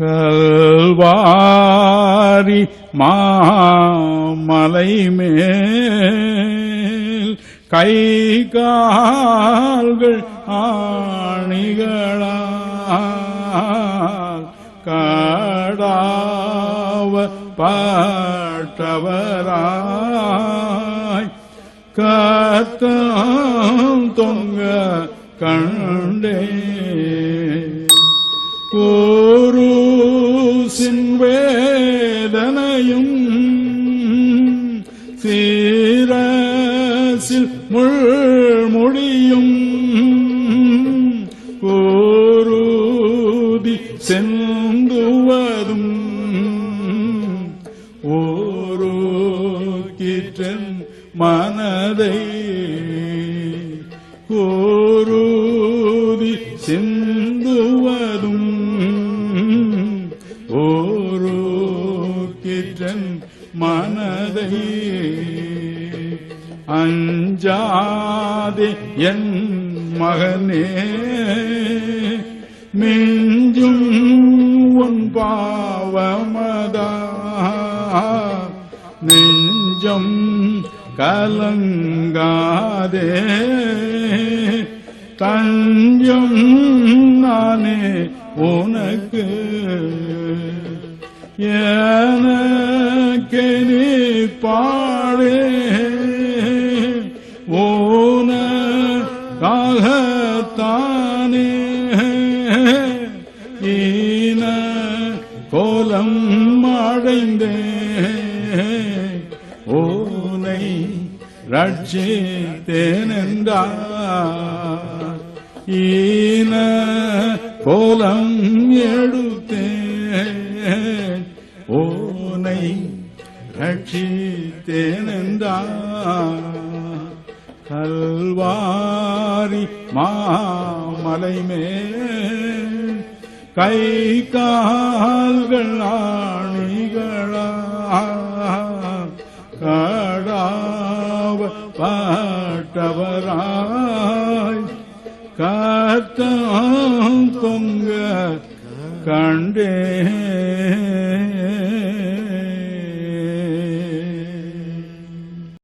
கல்வாரி மாமலை மேல் கை கால்கள் ஆணிகளால் காடாவ பாட்டவராய் கத்தம் தொங்க கண்டே. கோ வேதனையும் சீரசில் முள்மொழியும் ஓரூதி செந்துவதும் ஓரோ கிற்றன் மனதை ஓரூதி செந்துவதும் கிற்றன் மனதை அஞ்சாதே என் மகனே. மிஞ்சும் உன் பாவமதா. நெஞ்சம் கலங்காதே. தஞ்சம் நானே உனக்கு. எனக்கு நீ பாடே. ஓனக்காகத்தானே ஈன கோலம் அடைந்தே. ஓனை ரட்சித்தேனென்றார். ஈன கோலம் எடுத்தேன் ஓனை ரட்சித்தேனென்றார் கல்வாரி மாமலை மேல் கை கால்கள் ஆணிகளா? கடாவ பாட்டவராய் காத்தம் தொங்க கண்டே